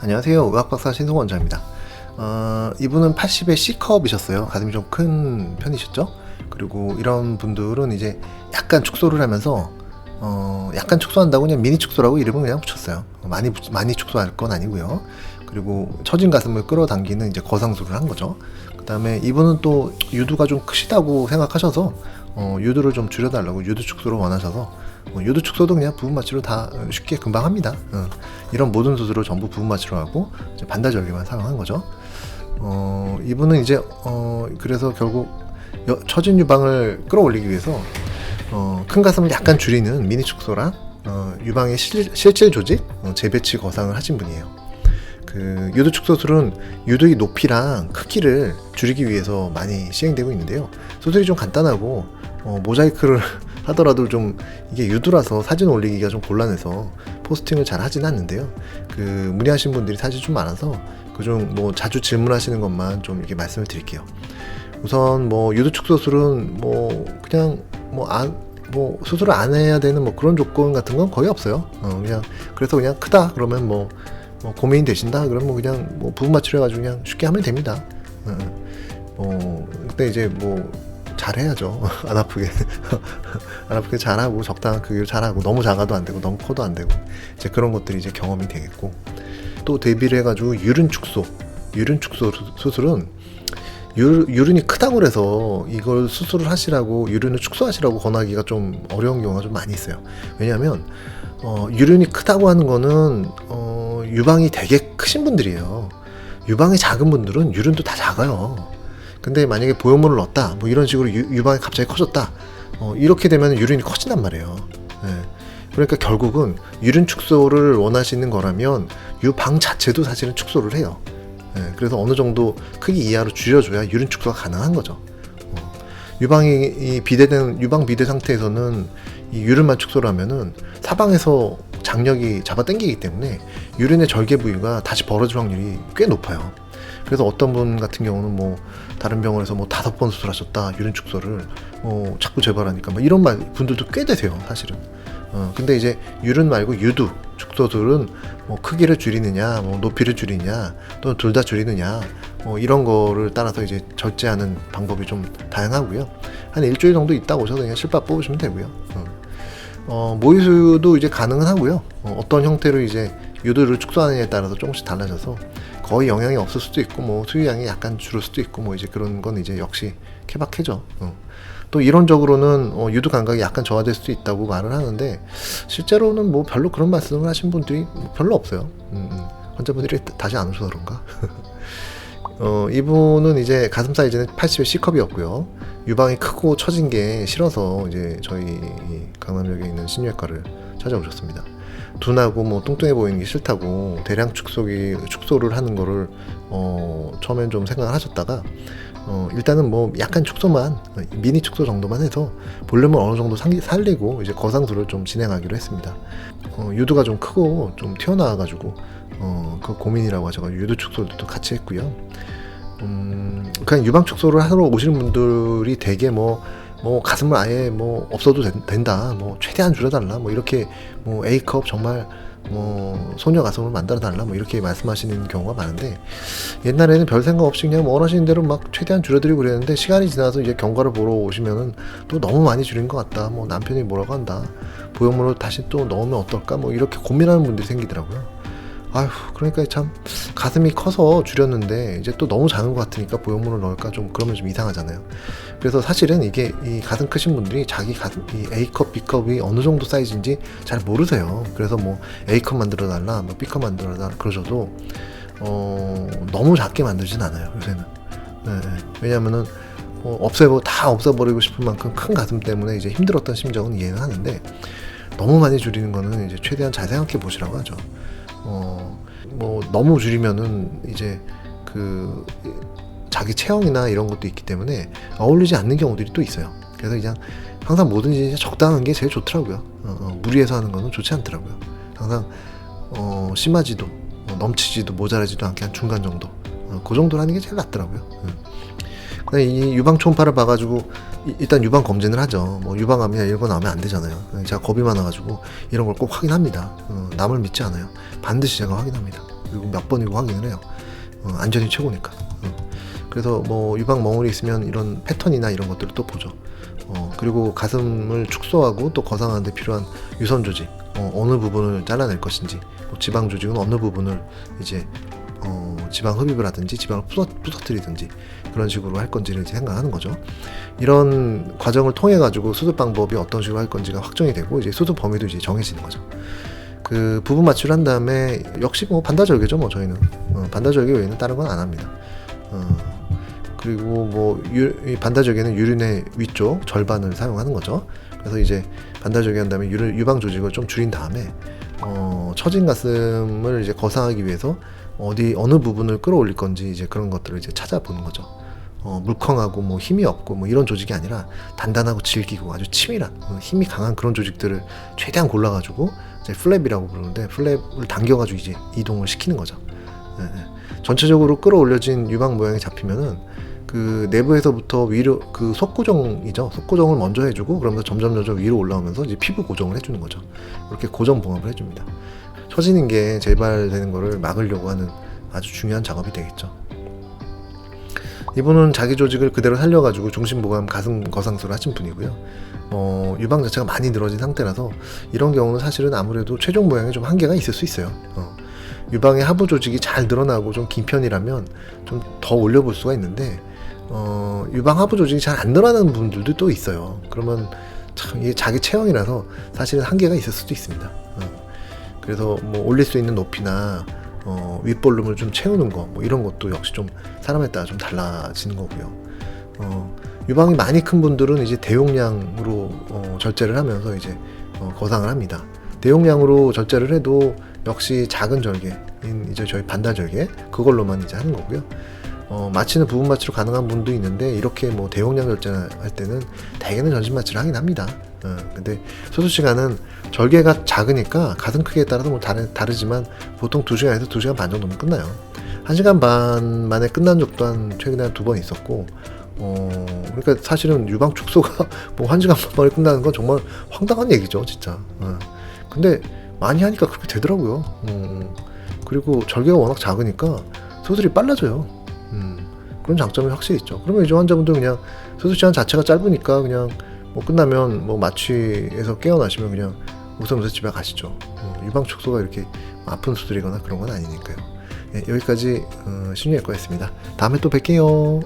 안녕하세요. 의학박사 신승원 원장입니다. 어, 이분은 80의 C컵이셨어요. 가슴이 좀 큰 편이셨죠? 그리고 이런 분들은 이제 약간 축소를 하면서 어, 약간 축소한다고 그냥 미니 축소라고 이름을 그냥 붙였어요. 많이 붙- 많이 축소할 건 아니고요. 그리고 처진 가슴을 끌어당기는 이제 거상술을 한 거죠. 그 다음에 이분은 또 유두가 좀 크시다고 생각하셔서 어, 유두를 좀 줄여달라고 유두 축소를 원하셔서 뭐 유두 축소도 그냥 부분 마취로 다 어, 쉽게 금방 합니다. 어, 이런 모든 수술을 전부 부분 마취로 하고 이제 반다절개만 사용한 거죠. 어, 이분은 이제 어, 그래서 결국 여- 처진 유방을 끌어올리기 위해서 어, 큰 가슴을 약간 줄이는 미니 축소랑 어, 유방의 실, 실질 조직 어, 재배치 거상을 하신 분이에요. 그 유두 축소술은 유두의 높이랑 크기를 줄이기 위해서 많이 시행되고 있는데요. 수술이 좀 간단하고 어, 모자이크를 하더라도 좀 이게 유두라서 사진 올리기가 좀 곤란해서 포스팅을 잘 하진 않는데요. 그 문의하신 분들이 사실 좀 많아서 그중 뭐 자주 질문하시는 것만 좀 이렇게 말씀을 드릴게요. 우선 뭐 유두 축소술은 뭐 그냥 뭐안 뭐 수술을 안 해야 되는 뭐 그런 조건 같은 건 거의 없어요. 어, 그냥 그래서 그냥 크다 그러면 뭐, 뭐 고민이 되신다 그러면 뭐 그냥 뭐 부분 마취를 해가지고 그냥 쉽게 하면 됩니다. 어, 어, 근데 이제 뭐 잘해야죠. 안 아프게 안 아프게 잘하고 적당한 크기로 잘하고 너무 작아도 안 되고 너무 커도 안 되고 이제 그런 것들이 이제 경험이 되겠고 또 대비를 해가지고 유른 축소 유른 축소 수- 수술은 유, 유른이 크다고 그래서 이걸 수술을 하시라고 유른을 축소하시라고 권하기가 좀 어려운 경우가 좀 많이 있어요. 왜냐하면 어, 유른이 크다고 하는 거는 어, 유방이 되게 크신 분들이에요. 유방이 작은 분들은 유른도 다 작아요. 근데 만약에 보형물을 넣었다, 뭐 이런 식으로 유, 유방이 갑자기 커졌다, 어, 이렇게 되면 유른이 커진단 말이에요. 예. 그러니까 결국은 유른 축소를 원하시는 거라면 유방 자체도 사실은 축소를 해요. 예, 그래서 어느 정도 크기 이하로 줄여줘야 유륜 축소가 가능한 거죠. 어, 유방이 이 비대된 유방 비대 상태에서는 이 유륜만 축소를 하면은 사방에서 장력이 잡아 당기기 때문에 유륜의 절개 부위가 다시 벌어질 확률이 꽤 높아요. 그래서 어떤 분 같은 경우는 뭐 다른 병원에서 뭐 다섯 번 수술하셨다 유륜 축소를 어, 자꾸 재발하니까 뭐 이런 말 분들도 꽤 되세요 사실은. 어, 근데 이제 유륜 말고 유두 축소술은 뭐 크기를 줄이느냐, 뭐 높이를 줄이냐, 또는 둘 다 줄이느냐, 뭐 이런 거를 따라서 이제 절제하는 방법이 좀 다양하고요. 한 일주일 정도 있다 오셔서 그냥 실밥 뽑으시면 되고요. 어, 어, 모유수유도 이제 가능은 하고요. 어, 어떤 형태로 이제 유두를 축소하느냐에 따라서 조금씩 달라져서 거의 영향이 없을 수도 있고 뭐 수유량이 약간 줄을 수도 있고 뭐 이제 그런 건 이제 역시 케바케죠. 어. 또 이론적으로는 어, 유두 감각이 약간 저하될 수도 있다고 말을 하는데 실제로는 뭐 별로 그런 말씀을 하신 분들이 뭐 별로 없어요. 음, 음. 환자분들이 다- 다시 안 오셔서 그런가? 어, 이분은 이제 가슴 사이즈는 80의 C컵이었고요. 유방이 크고 처진 게 싫어서 이제 저희 이 강남역에 있는 신유외과를 찾아오셨습니다. 둔하고 뭐 뚱뚱해 보이는 게 싫다고 대량 축소기 축소를 하는 거를 어, 처음엔 좀 생각을 하셨다가 어, 일단은 뭐 약간 축소만 미니 축소 정도만 해서 볼륨을 어느 정도 상- 살리고 이제 거상술을 좀 진행하기로 했습니다. 어, 유두가 좀 크고 좀 튀어나와가지고 어, 그 고민이라고 하셔가지고 유두 축소도 같이 했고요. 음, 그냥 유방 축소를 하러 오시는 분들이 되게 뭐, 뭐 가슴을 아예 뭐 없어도 된, 다뭐 최대한 줄여달라, 뭐 이렇게 뭐 A컵 정말 뭐 소녀 가슴을 만들어 달라, 뭐 이렇게 말씀하시는 경우가 많은데 옛날에는 별 생각 없이 그냥 뭐 원하시는 대로 막 최대한 줄여드리고 그랬는데 시간이 지나서 이제 경과를 보러 오시면은 또 너무 많이 줄인 것 같다, 뭐 남편이 뭐라고 한다, 보형물을 다시 또 넣으면 어떨까, 뭐 이렇게 고민하는 분들이 생기더라고요. 아휴, 그러니까 참 가슴이 커서 줄였는데 이제 또 너무 작은 것 같으니까 보형물을 넣을까 좀 그러면 좀 이상하잖아요. 그래서 사실은 이게 이 가슴 크신 분들이 자기 가슴 이 A컵, B컵이 어느 정도 사이즈인지 잘 모르세요. 그래서 뭐 A컵 만들어 달라, 뭐 B컵 만들어 달라 그러셔도 어, 너무 작게 만들진 않아요 요새는. 네, 네. 왜냐면은 어, 없애고 다 없애버리고 싶을 만큼 큰 가슴 때문에 이제 힘들었던 심정은 이해는 하는데 너무 많이 줄이는 거는 이제 최대한 잘 생각해 보시라고 하죠. 어, 뭐 너무 줄이면은 이제 그 자기 체형이나 이런 것도 있기 때문에 어울리지 않는 경우들이 또 있어요. 그래서 그냥 항상 뭐든지 적당한 게 제일 좋더라고요. 어, 어, 무리해서 하는 거는 좋지 않더라고요. 항상 어, 심하지도 어, 넘치지도 모자라지도 않게 한 중간 정도. 어, 그 정도로 하는 게 제일 낫더라고요. 음. 그냥 이 유방 초음파를 봐가지고 이- 일단 유방 검진을 하죠. 뭐 유방암이나 이런 거 나오면 안 되잖아요. 제가 겁이 많아가지고 이런 걸 꼭 확인합니다. 어, 남을 믿지 않아요. 반드시 제가 확인합니다. 그리고 몇 번이고 확인을 해요. 어, 안전이 최고니까. 어. 그래서 뭐 유방 멍울이 있으면 이런 패턴이나 이런 것들을 또 보죠. 어, 그리고 가슴을 축소하고 또 거상하는데 필요한 유선 조직, 어, 느 부분을 잘라낼 것인지, 뭐 지방 조직은 어느 부분을 이제 어, 지방 흡입을 하든지 지방을 부서, 부서뜨리든지 그런 식으로 할 건지를 이제 생각하는 거죠. 이런 과정을 통해 가지고 수습 방법이 어떤 식으로 할 건지가 확정이 되고 이제 수습 범위도 이제 정해지는 거죠. 그 부분 마취를 한 다음에 역시 뭐 반다절개죠, 뭐 저희는 어, 반다절개 외에는 다른 건 안 합니다. 어, 그리고 뭐 반다절개는 유륜의 위쪽 절반을 사용하는 거죠. 그래서 이제 반다절개 한 다음에 유, 유방 조직을 좀 줄인 다음에 어, 처진 가슴을 이제 거상하기 위해서 어디 어느 부분을 끌어올릴 건지 이제 그런 것들을 이제 찾아보는 거죠. 어, 물컹하고 뭐 힘이 없고 뭐 이런 조직이 아니라 단단하고 질기고 아주 치밀한 어, 힘이 강한 그런 조직들을 최대한 골라가지고 이제 플랩이라고 부르는데 플랩을 당겨가지고 이제 이동을 시키는 거죠. 예, 예. 전체적으로 끌어올려진 유방 모양이 잡히면은 그 내부에서부터 위로 그 속고정이죠. 속고정을 먼저 해주고 그러면서 점점 점점 위로 올라오면서 이제 피부 고정을 해주는 거죠. 이렇게 고정 봉합을 해줍니다. 처지는 게 재발되는 거를 막으려고 하는 아주 중요한 작업이 되겠죠. 이분은 자기 조직을 그대로 살려가지고 중심보감 가슴 거상술을 하신 분이고요. 어, 유방 자체가 많이 늘어진 상태라서 이런 경우는 사실은 아무래도 최종 모양에 좀 한계가 있을 수 있어요. 어, 유방의 하부 조직이 잘 늘어나고 좀 긴 편이라면 좀 더 올려볼 수가 있는데 어, 유방 하부 조직이 잘 안 늘어나는 분들도 또 있어요. 그러면 참 이게 자기 체형이라서 사실은 한계가 있을 수도 있습니다. 어. 그래서 뭐 올릴 수 있는 높이나 어, 윗볼륨을 좀 채우는 거, 뭐 이런 것도 역시 좀 사람에 따라 좀 달라지는 거고요. 어, 유방이 많이 큰 분들은 이제 대용량으로 어, 절제를 하면서 이제 어, 거상을 합니다. 대용량으로 절제를 해도 역시 작은 절개인 이제 저희 반달 절개 그걸로만 이제 하는 거고요. 어, 마취는 부분 마취로 가능한 분도 있는데 이렇게 뭐 대용량 절제할 때는 대개는 전신 마취를 하긴 합니다. 어, 근데 소수 시간은 절개가 작으니까 가슴 크기에 따라서 뭐 다르, 다르지만 보통 2시간에서 2시간 반 정도면 끝나요. 1시간 반 만에 끝난 적도 한 최근에 한 두 번 있었고 어, 그러니까 사실은 유방 축소가 뭐 1시간 반 만에 끝나는 건 정말 황당한 얘기죠, 진짜. 어. 근데 많이 하니까 그렇게 되더라고요. 어, 그리고 절개가 워낙 작으니까 수술이 빨라져요. 음, 그런 장점이 확실히 있죠. 그러면 이제 환자분들 그냥 수술 시간 자체가 짧으니까 그냥 뭐 끝나면 뭐 마취에서 깨어나시면 그냥 웃으면서 집에 가시죠. 어, 유방 축소가 이렇게 아픈 수술이거나 그런 건 아니니까요. 예, 여기까지 어, 신유외과였습니다. 다음에 또 뵐게요.